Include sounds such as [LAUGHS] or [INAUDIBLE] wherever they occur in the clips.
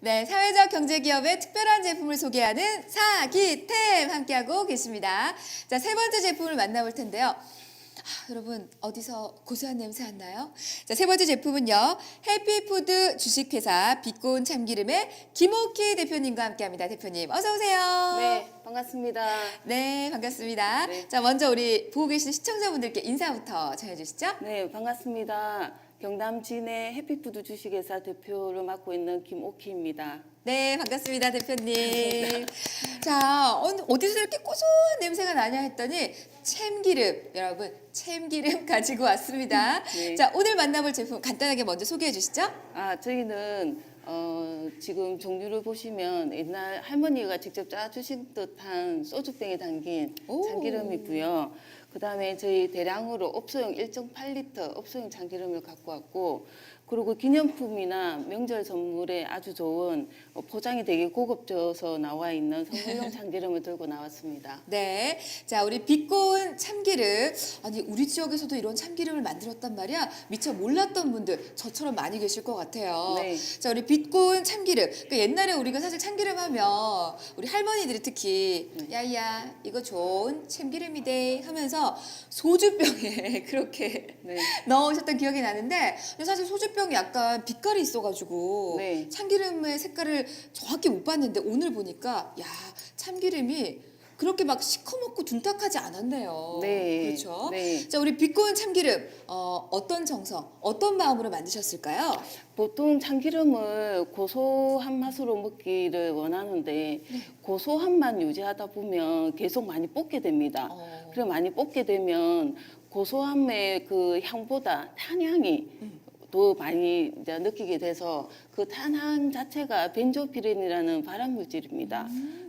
네, 사회적 경제 기업의 특별한 제품을 소개하는 사기템 함께하고 계십니다. 자, 세 번째 제품을 만나볼 텐데요. 아, 여러분 어디서 고소한 냄새 안 나요? 자, 세 번째 제품은요. 해피푸드 주식회사 빛고운 참기름의 김옥희 대표님과 함께합니다. 대표님 어서 오세요. 네, 반갑습니다. 네, 반갑습니다. 네. 자, 먼저 우리 보고 계시는 시청자분들께 인사부터 전해주시죠. 네, 반갑습니다. 경남 진해 해피푸드 주식회사 대표를 맡고 있는 김옥희입니다. 네, 반갑습니다, 대표님. 자, 어, 어디서 이렇게 고소한 냄새가 나냐 했더니 참기름, 여러분, 참기름 [LAUGHS] 가지고 왔습니다. 네. 자, 오늘 만나볼 제품 간단하게 먼저 소개해 주시죠. 아, 저희는 어, 지금 종류를 보시면 옛날 할머니가 직접 짜주신 듯한 소주병에 담긴 오. 참기름이고요. 그 다음에 저희 대량으로 업소용 1.8리터 업소용 참기름을 갖고 왔고, 그리고 기념품이나 명절 선물에 아주 좋은 어, 포장이 되게 고급져서 나와 있는 선물용 [LAUGHS] 참기름을 들고 나왔습니다. 네. 자, 우리 빛고운 참기름. 아니, 우리 지역에서도 이런 참기름을 만들었단 말이야. 미처 몰랐던 분들 저처럼 많이 계실 것 같아요. 네. 자, 우리 빛고운 참기름. 그 옛날에 우리가 사실 참기름 하면 우리 할머니들이 특히 네. 야야, 이거 좋은 참기름이대 하면서 소주병에 [LAUGHS] 그렇게 네. 넣으셨던 기억이 나는데 근데 사실 소주병이 약간 빛깔이 있어가지고 네. 참기름의 색깔을 정확히 못 봤는데 오늘 보니까 야 참기름이 그렇게 막 시커멓고 둔탁하지 않았네요. 네. 그렇죠. 네. 자 우리 빛고운 참기름 어, 어떤 정성, 어떤 마음으로 만드셨을까요? 보통 참기름을 고소한 맛으로 먹기를 원하는데 고소함만 유지하다 보면 계속 많이 뽑게 됩니다. 어. 그래 많이 뽑게 되면 고소함의 그 향보다 탄향이 더 많이 이제 느끼게 돼서 그 탄향 자체가 벤조피렌이라는 발암 물질입니다.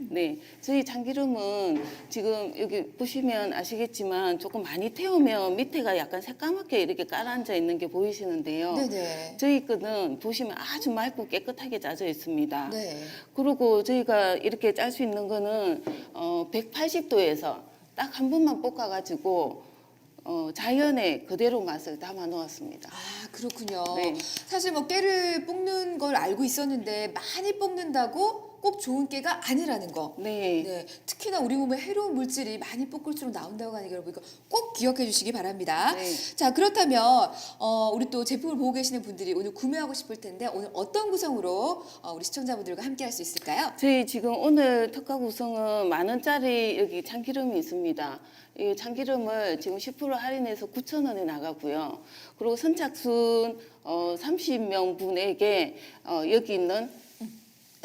네, 저희 참기름은 지금 여기 보시면 아시겠지만 조금 많이 태우면 밑에가 약간 새까맣게 이렇게 깔아앉아 있는 게 보이시는데요. 네네. 저희 거는 보시면 아주 맑고 깨끗하게 짜져 있습니다. 네. 그리고 저희가 이렇게 짤 수 있는 거는 어, 180도에서 딱 한 번만 볶아가지고 어, 자연의 그대로 맛을 담아 놓았습니다. 아 그렇군요. 네. 사실 뭐 깨를 뽑는 걸 알고 있었는데 많이 뽑는다고 꼭 좋은 깨가 아니라는 거. 네. 네, 특히나 우리 몸에 해로운 물질이 많이 뽑을수록 나온다고 하니까 여러분 이거 꼭 기억해 주시기 바랍니다. 네. 자 그렇다면 어, 우리 또 제품을 보고 계시는 분들이 오늘 구매하고 싶을 텐데 오늘 어떤 구성으로 어, 우리 시청자분들과 함께 할 수 있을까요? 저희 지금 오늘 특가 구성은 만 원짜리 여기 참기름이 있습니다. 이 참기름을 지금 10% 할인해서 9천 원에 나가고요. 그리고 선착순 어, 30명 분에게 어, 여기 있는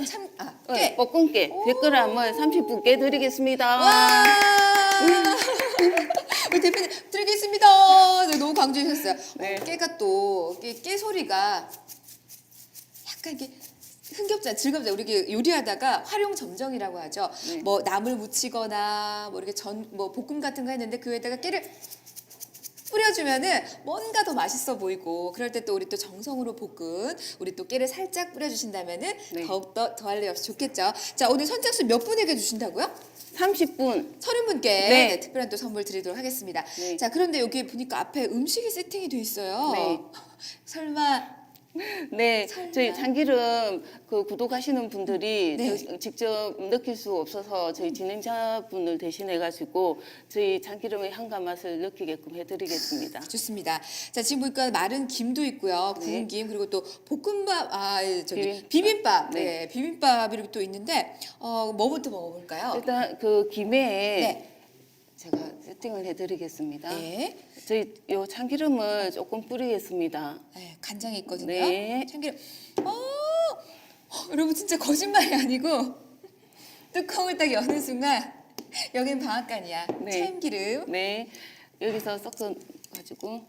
참, 아, 어, 깨. 볶음깨 100g을 30분께 드리겠습니다. 와! [LAUGHS] 우리 대표님 드리겠습니다. 네, 너무 강조하셨어요. 네. 어, 깨가 또, 깨, 깨 소리가 약간 이게 흥겹잖아, 즐겁잖아. 우리 이렇게 요리하다가 활용 점정이라고 하죠. 네. 뭐 나물 무치거나 뭐 이렇게 전, 뭐 볶음 같은 거 했는데 그 위에다가 깨를 뿌려주면은 뭔가 더 맛있어 보이고 그럴 때 또 우리 또 정성으로 볶은 우리 또 깨를 살짝 뿌려주신다면은 네. 더욱더 더할 리 없이 좋겠죠. 자 오늘 선착순 몇 분에게 주신다고요? 30분 서른 분께 네. 네, 특별한 또 선물 드리도록 하겠습니다. 네. 자 그런데 여기 보니까 앞에 음식이 세팅이 돼 있어요. 네. [LAUGHS] 설마 네. 저희 참기름 그 구독하시는 분들이 네. 저- 직접 느낄 수 없어서 저희 진행자분을 대신해 가지고 저희 참기름의 향과 맛을 느끼게끔 해드리겠습니다. 좋습니다. 자 지금 보니까 마른 김도 있고요, 구운 네. 김 그리고 또 볶음밥, 아 예, 저기 비빔- 비빔밥, 네. 네. 비빔밥이 이렇게 또 있는데 어 뭐부터 먹어볼까요? 일단 그 김에 네. 제가 세팅을 해드리겠습니다. 네. 저희 요 참기름을 조금 뿌리겠습니다. 네, 간장이 있거든요. 네. 참기름. 어, 어, 여러분 진짜 거짓말이 아니고 뚜껑을 딱 여는 순간 여기는 방앗간이야. 네. 참기름 네, 여기서 섞어 가지고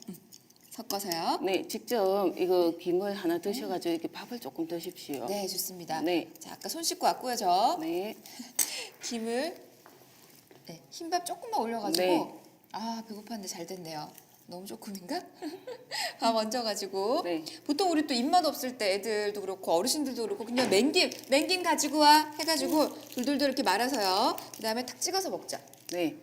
섞어서요. 네 직접 이거 김을 하나 드셔가지고 이렇게 밥을 조금 드십시오. 네, 좋습니다. 네. 자, 아까 손 씻고 왔고요, 저. 네. [LAUGHS] 김을 네, 흰밥 조금만 올려가지고 네. 아 배고팠는데 잘 됐네요. 너무 조금인가? [LAUGHS] 밥 얹어가지고 네. 보통 우리 또 입맛 없을 때 애들도 그렇고 어르신들도 그렇고 그냥 맹김 맹김 가지고 와 해가지고 돌돌돌 이렇게 말아서요. 그 다음에 탁 찍어서 먹자. 네.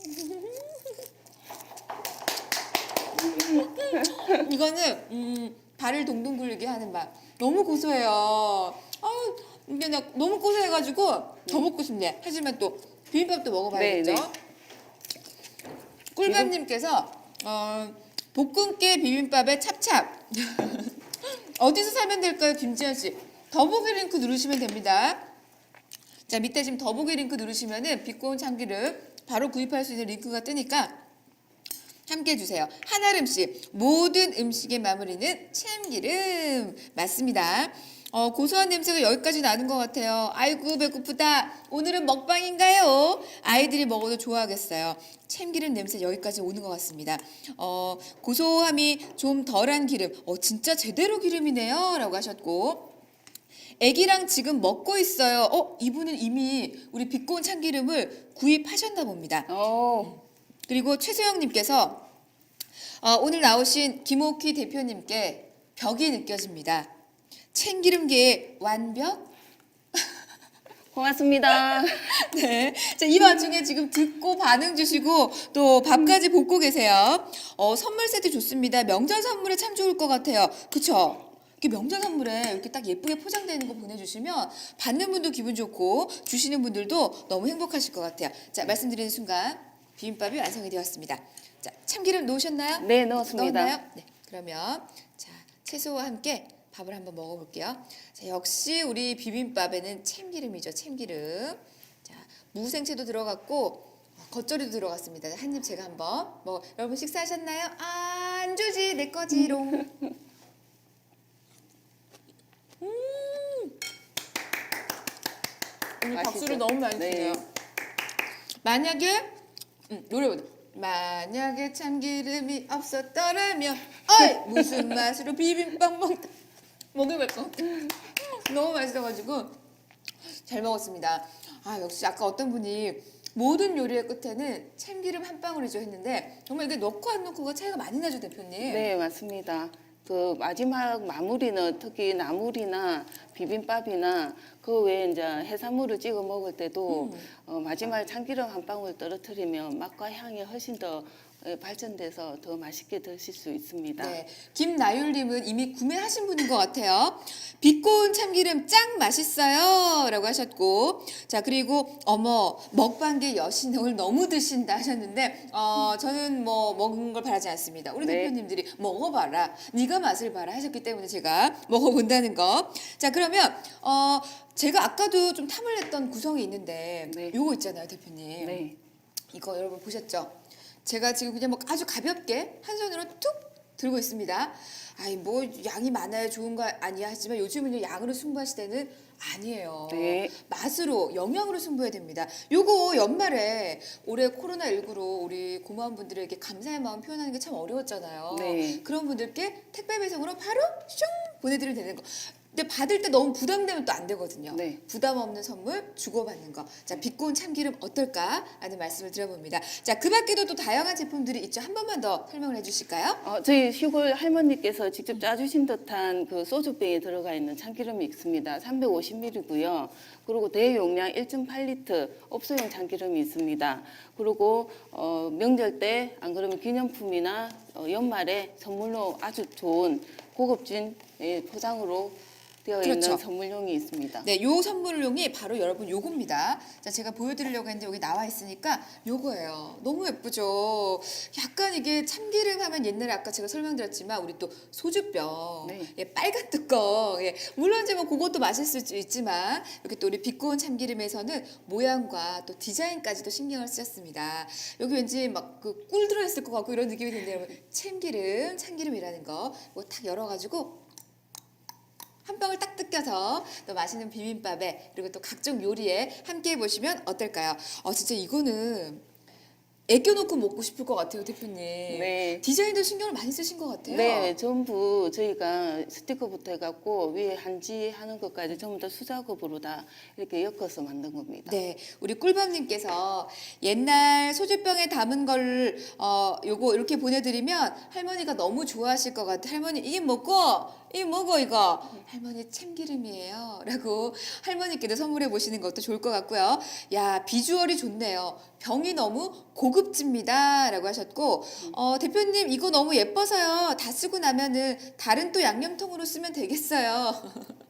[LAUGHS] 이거는 음, 발을 동동 굴리게 하는 맛. 너무 고소해요. 아우, 근데 나 너무 고소해가지고 더 먹고 싶네. 하지만 또 비빔밥도 먹어봐야겠죠. 네, 네. 꿀밤님께서 어, 볶음깨 비빔밥에 찹찹. [LAUGHS] 어디서 사면 될까요, 김지현 씨? 더보기 링크 누르시면 됩니다. 자 밑에 지금 더보기 링크 누르시면은 비꼬은 참기름 바로 구입할 수 있는 링크가 뜨니까 함께 해주세요. 한아름 씨 모든 음식의 마무리는 참기름 맞습니다. 어, 고소한 냄새가 여기까지 나는 것 같아요. 아이고 배고프다. 오늘은 먹방인가요? 아이들이 먹어도 좋아하겠어요. 참기름 냄새 여기까지 오는 것 같습니다. 어, 고소함이 좀 덜한 기름. 어, 진짜 제대로 기름이네요. 라고 하셨고 애기랑 지금 먹고 있어요. 어, 이분은 이미 우리 비꼬은 참기름을 구입하셨나 봅니다. 어, 그리고 최소영님께서 어, 오늘 나오신 김옥희 대표님께 벽이 느껴집니다. 참기름 계의 완벽? [LAUGHS] 고맙습니다. [LAUGHS] 네. 자, 이 와중에 지금 듣고 반응 주시고 또 밥까지 볶고 계세요. 어, 선물 세트 좋습니다. 명절 선물에 참 좋을 것 같아요. 그쵸? 이렇게 명절 선물에 이렇게 딱 예쁘게 포장되는 거 보내주시면 받는 분도 기분 좋고 주시는 분들도 너무 행복하실 것 같아요. 자, 말씀드리는 순간 비빔밥이 완성이 되었습니다. 자, 참기름 놓으셨나요? 네, 넣었습니다. 넣었나요? 네. 그러면 자 채소와 함께 밥을 한번 먹어볼게요. 자, 역시 우리 비빔밥에는 참기름이죠. 참기름. 자 무생채도 들어갔고 어, 겉절이도 들어갔습니다. 한 입 제가 한번 먹어. 여러분 식사하셨나요? 아, 안 주지 내 거지롱. [LAUGHS] 음. 맛있죠? 박수를 너무 많이 네. 주네요. 만약에 음, 노래보다 만약에 참기름이 없었더라면 [LAUGHS] 어이 무슨 맛으로 비빔밥 먹다 먹을 것 같아 너무 맛있어가지고 잘 먹었습니다 아 역시 아까 어떤 분이 모든 요리의 끝에는 참기름 한 방울이죠 했는데 정말 이게 넣고 안 넣고가 차이가 많이 나죠 대표님 네, 맞습니다. 그 마지막 마무리는 특히 나물이나 비빔밥이나 그 외에 이제 해산물을 찍어 먹을 때도 음. 어, 마지막에 참기름 한 방울 떨어뜨리면 맛과 향이 훨씬 더 예, 발전돼서 더 맛있게 드실 수 있습니다. 네, 김나율님은 이미 구매하신 분인 것 같아요. 비꼬은 참기름 짱 맛있어요 라고 하셨고, 자 그리고 어머 먹방계 여신 오늘 너무 드신다 하셨는데, 어 저는 뭐 먹은 걸 바라지 않습니다. 우리 네. 대표님들이 먹어봐라, 네가 맛을 봐라 하셨기 때문에 제가 [LAUGHS] 먹어본다는 거. 자 그러면 어 제가 아까도 좀 탐을 냈던 구성이 있는데, 네. 요거 있잖아요 대표님. 네. 이거 여러분 보셨죠? 제가 지금 그냥 뭐 아주 가볍게 한 손으로 툭 들고 있습니다. 아이 뭐 양이 많아야 좋은 거 아니야 하지만 요즘은요 양으로 승부할 때는 아니에요. 네. 맛으로 영양으로 승부해야 됩니다. 요거 연말에 올해 코로나 19로 우리 고마운 분들에게 감사의 마음 표현하는 게 참 어려웠잖아요. 네. 그런 분들께 택배 배송으로 바로 슝 보내드리면 되는 거. 근데 받을 때 너무 부담되면 또 안 되거든요. 네. 부담 없는 선물 주고받는 거. 자, 비꼬은 참기름 어떨까? 하는 말씀을 드려봅니다. 자, 그 밖에도 또 다양한 제품들이 있죠. 한 번만 더 설명을 해주실까요? 어, 저희 시골 할머니께서 직접 짜주신 듯한 그 소주병에 들어가 있는 참기름이 있습니다. 350ml고요. 그리고 대용량 1.8리터 업소용 참기름이 있습니다. 그리고 어, 명절 때 안 그러면 기념품이나 어, 연말에 선물로 아주 좋은 고급진 예, 포장으로 되어 그렇죠. 있는 선물용이 있습니다. 네, 요 선물용이 바로 여러분 요겁니다. 자, 제가 보여드리려고 했는데 여기 나와 있으니까 요거예요. 너무 예쁘죠? 약간 이게 참기름 하면 옛날에 아까 제가 설명드렸지만 우리 또 소주병, 네. 예, 빨간 뚜껑, 예, 물론 이제 뭐 그것도 맛있을 수 있지만 이렇게 또 우리 비꼬은 참기름에서는 모양과 또 디자인까지도 신경을 쓰셨습니다. 여기 왠지 막 그 꿀 들어있을 것 같고 이런 느낌이 드는데 여러분 참기름, 참기름이라는 거 이거 탁 열어가지고 한 방울 딱 뜯겨서 또 맛있는 비빔밥에 그리고 또 각종 요리에 함께 해보시면 어떨까요? 어 진짜 이거는 애껴놓고 먹고 싶을 것 같아요 대표님. 네. 디자인도 신경을 많이 쓰신 것 같아요. 네, 전부 저희가 스티커부터 해갖고 위에 한지 하는 것까지 전부 다 수작업으로 다 이렇게 엮어서 만든 겁니다. 네, 우리 꿀밤님께서 옛날 소주병에 담은 걸 어, 요거 이렇게 보내드리면 할머니가 너무 좋아하실 것 같아. 할머니 이게 먹고 이 먹어 이거 할머니 참기름이에요 라고 [LAUGHS] 할머니께도 선물해 보시는 것도 좋을 것 같고요. 야 비주얼이 좋네요. 병이 너무 고급. 고급집니다 라고 하셨고 어, 대표님 이거 너무 예뻐서요. 다 쓰고 나면은 다른 또 양념통으로 쓰면 되겠어요.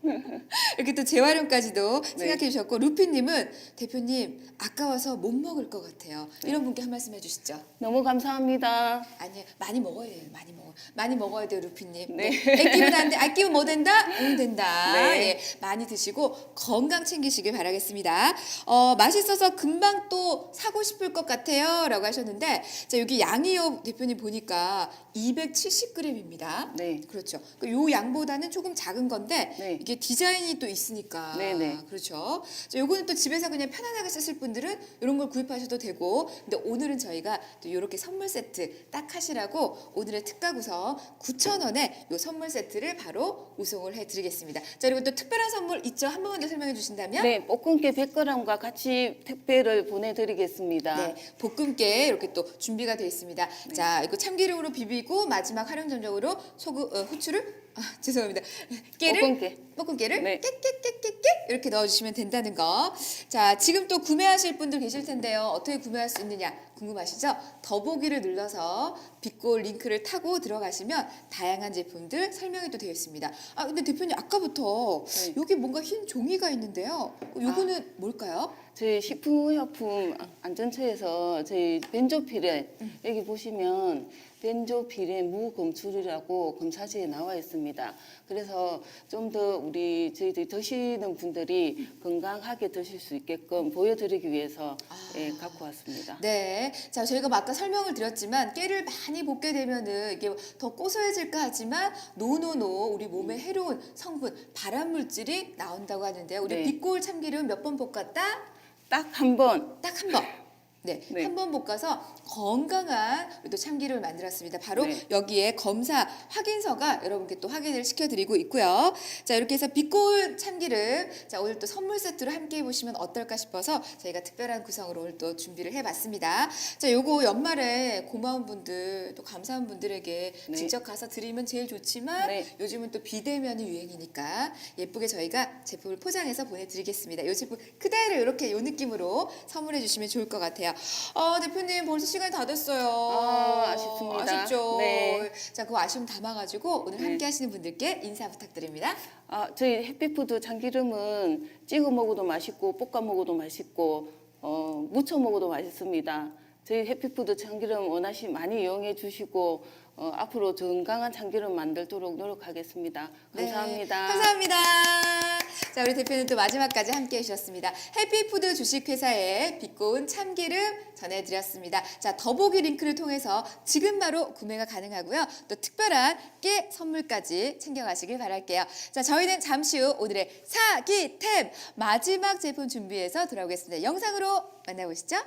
[LAUGHS] 이렇게 또 재활용까지도 네. 생각해 주셨고 루피님은 대표님 아까워서 못 먹을 것 같아요. 네. 이런 분께 한 말씀 해 주시죠. 너무 감사합니다. 아니 많이 먹어야 돼요. 많이 먹어. 많이 먹어야 돼요, 루피님. 네. 아끼면 안 돼. 아끼면 뭐 된다? 응 된다. 네. 예, 많이 드시고 건강 챙기시길 바라겠습니다. 어, 맛있어서 금방 또 사고 싶을 것 같아요.라고 하셨는데, 자 여기 양이요 대표님 보니까 270g입니다. 네. 그렇죠. 그 요 양보다는 조금 작은 건데 네. 이게 디자인이 또 있으니까. 네, 네. 그렇죠. 자, 요거는 또 집에서 그냥 편안하게 쓰실 분들은 이런 걸 구입하셔도 되고, 근데 오늘은 저희가 또 이렇게 선물 세트 딱 하시라고 오늘의 특가 구성 9,000원에 요 선물 세트를 바로 우송을 해드리겠습니다. 자, 그리고 또 특별한 선물 있죠? 한 번만 더 설명해 주신다면? 네, 볶음깨 100g과 같이 택배를 보내드리겠습니다. 네, 볶음깨 이렇게 또 준비가 되어 있습니다. 네. 자, 이거 참기름으로 비비고 마지막 활용 점정으로 소금, 어, 후추를 아, 죄송합니다. 깨를 볶음깨. 볶음깨를 네. 깨깨깨깨깨 이렇게 넣어주시면 된다는 거. 자, 지금 또 구매하실 분들 계실 텐데요. 어떻게 구매할 수 있느냐 궁금하시죠? 더보기를 눌러서 빛골 링크를 타고 들어가시면 다양한 제품들 설명이 또 되어 있습니다. 아, 근데 대표님 아까부터 네. 여기 뭔가 흰 종이가 있는데요. 요거는 뭘까요? 저희 식품의약품 안전처에서 저희 벤조피렌 여기 보시면 벤조피렌 무검출이라고 검사지에 나와 있습니다. 그래서 좀 더 우리 저희들이 드시는 분들이 건강하게 드실 수 있게끔 보여드리기 위해서 예, 갖고 왔습니다. 네. 자, 저희가 뭐 아까 설명을 드렸지만 깨를 많이 볶게 되면은 이게 더 고소해질까 하지만 노노노 우리 몸에 해로운 성분 발암 물질이 나온다고 하는데요. 우리 네. 빛골 참기름 몇 번 볶았다? 딱 한 번 딱 한 번. 네, 네. 한번 볶아서 건강한 또 참기름을 만들었습니다. 바로 네. 여기에 검사 확인서가 여러분께 또 확인을 시켜드리고 있고요. 자, 이렇게 해서 빛골 참기름, 자 오늘 또 선물 세트로 함께 해보시면 어떨까 싶어서 저희가 특별한 구성으로 오늘 또 준비를 해봤습니다. 자, 요거 연말에 고마운 분들, 또 감사한 분들에게 네. 직접 가서 드리면 제일 좋지만 네. 요즘은 또 비대면이 유행이니까 예쁘게 저희가 제품을 포장해서 보내드리겠습니다. 이 제품 그대로 이렇게 요 느낌으로 선물해 주시면 좋을 것 같아요. 어, 대표님 벌써 시간이 다 됐어요. 아, 아쉽습니다. 아쉽죠. 네. 자, 그 아쉬움 담아가지고 오늘 네. 함께 하시는 분들께 인사 부탁드립니다. 아, 저희 해피푸드 참기름은 찍어 먹어도 맛있고 볶아 먹어도 맛있고 어, 무쳐 먹어도 맛있습니다. 저희 해피푸드 참기름 원하시 많이 이용해 주시고 어, 앞으로 건강한 참기름 만들도록 노력하겠습니다. 네, 감사합니다. 감사합니다. 자, 우리 대표님 또 마지막까지 함께 해주셨습니다. 해피푸드 주식회사의 비꼬운 참기름 전해드렸습니다. 자, 더보기 링크를 통해서 지금 바로 구매가 가능하고요. 또 특별한 깨 선물까지 챙겨가시길 바랄게요. 자, 저희는 잠시 후 오늘의 사기템 마지막 제품 준비해서 돌아오겠습니다. 영상으로 만나보시죠.